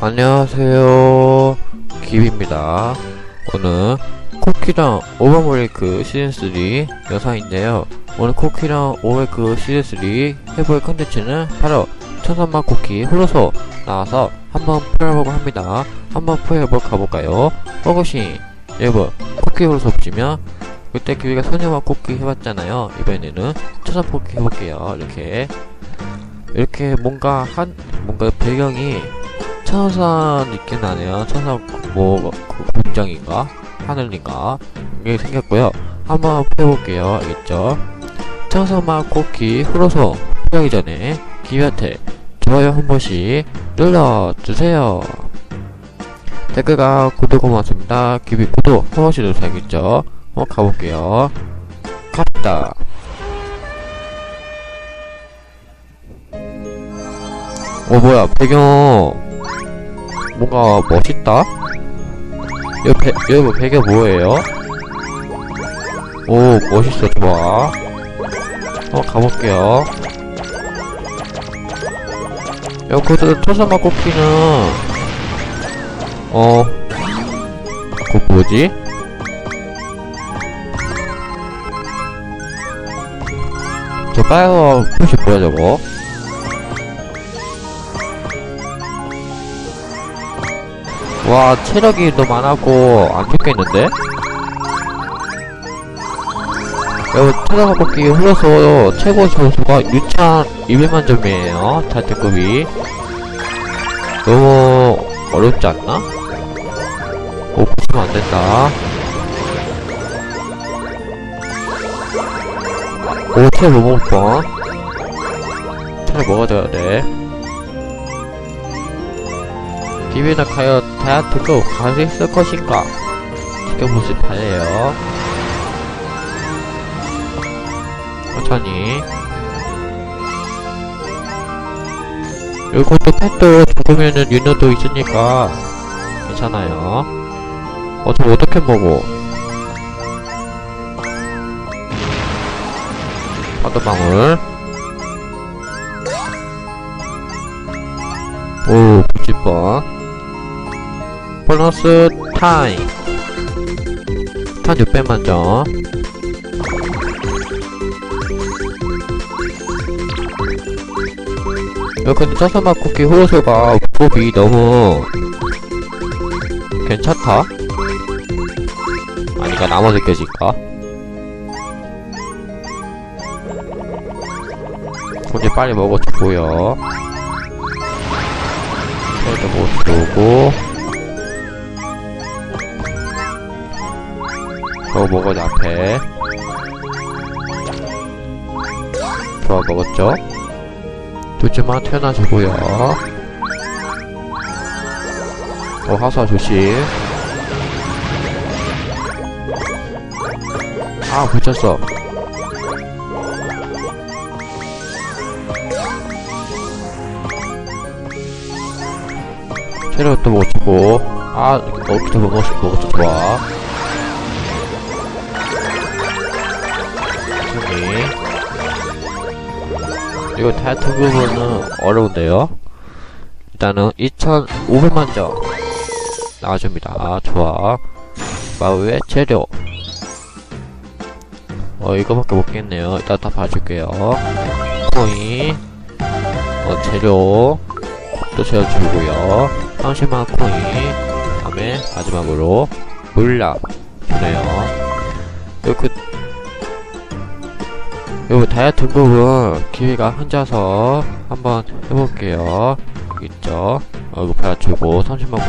안녕하세요. 기비입니다. 오늘 코키랑 오버모레이크 시즌3 영상인데요. 오늘 코키랑 오버모레이크 시즌3 해볼 컨텐츠는 바로 천선마 코키 홀로서 나와서 한번 풀어보고 합니다. 한번 풀어보고 가볼까요? 허것이 여러분 코키 홀로서 보시면 그때 기비가 소녀와 코키 해봤잖아요. 이번에는 천선 코키 해볼게요. 이렇게 이렇게 뭔가 한 뭔가 배경이 천산 있긴 하네요. 천산 뭐그 공장인가 하늘인가 이게 생겼고요. 한번 해볼게요. 알겠죠? 천산마 코키 후로서 하기 전에 기비한테 좋아요 한 번씩 눌러주세요. 댓글과 구독 고맙습니다. 기비 구독 한 번씩 눌러야겠죠? 한번 가볼게요. 갑니다. 어 뭐야 배경 뭔가 멋있다? 배, 이거 배경 뭐예요? 오 멋있어 좋아 어 가볼게요 여기서 토사마 꽃피는 어 그거 뭐지? 저 빨간 표시 뭐야 저거? 와 체력이 너무 많았고 안 죽겠는데? 여러분 찾아가볼기 흘러서 최고 점수가 6,200만 점이에요. 자체급이. 너무 어렵지 않나? 오 보시면 안된다. 오못 먹을 뻔 체력 먹어줘야 돼 기회나 가여 다이아트도 가수 있을 것인가 지켜보실 바래요? 천천히. 이것도 펫도 죽으면은 윤호도 있으니까 괜찮아요. 어, 저 어떻게 먹어? 파도방울. 오, 90번 보너스 타임 1600만 점야 근데 짜사마 쿠키 호로소가 부업이 너무 괜찮다? 아니가 나머 느껴질까? 근데 빨리 먹어주고요 이것도 먹어주고 저거 먹어줘 앞에. 좋아 먹었죠? 둘째만 태어나주고요. 어 하사 조심. 아 붙였어. 체력도 못주고. 아 어떻게 먹었어 먹었어 좋아 이거 다이어트 부분은 어려운데요. 일단은 2500만 점 나와줍니다. 아, 좋아. 마우의 재료. 어 이거밖에 못겠네요. 일단 다 봐줄게요. 코인 어 재료 또 채워주고요. 30만 코인 다음에 마지막으로 물약 주네요. 이렇게 요 다이어트 부분 기회가 혼자서 한번 해볼게요. 있죠? 어, 이거 받아주고 30만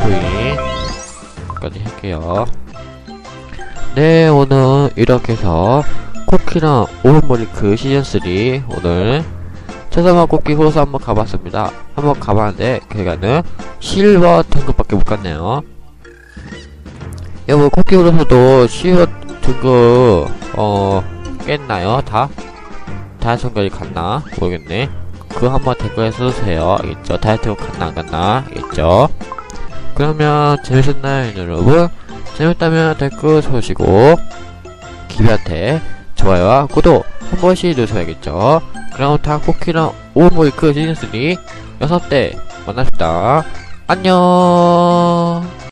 코인까지 할게요. 네 오늘 이렇게 해서 코키랑 오븐머리크 시즌3 오늘 최상화 코키 호로서 한번 가봤습니다. 한번 가봤는데 그니까는 실버 등급밖에 못 갔네요. 여러분 코키 호로서도 실버 등급 어 깼나요 다? 다이어트까지 갔나? 모르겠네. 그거 한번 댓글에 써주세요. 알겠죠? 다이어트 갔나 안 갔나? 알겠죠? 그러면 재밌었나요, 여러분? 재밌다면 댓글 써주시고 기비한테 좋아요와 구독 한 번씩 누르셔야겠죠? 그럼 다 쿠키랑 오모이크 시즌3 6대 만납시다. 안녕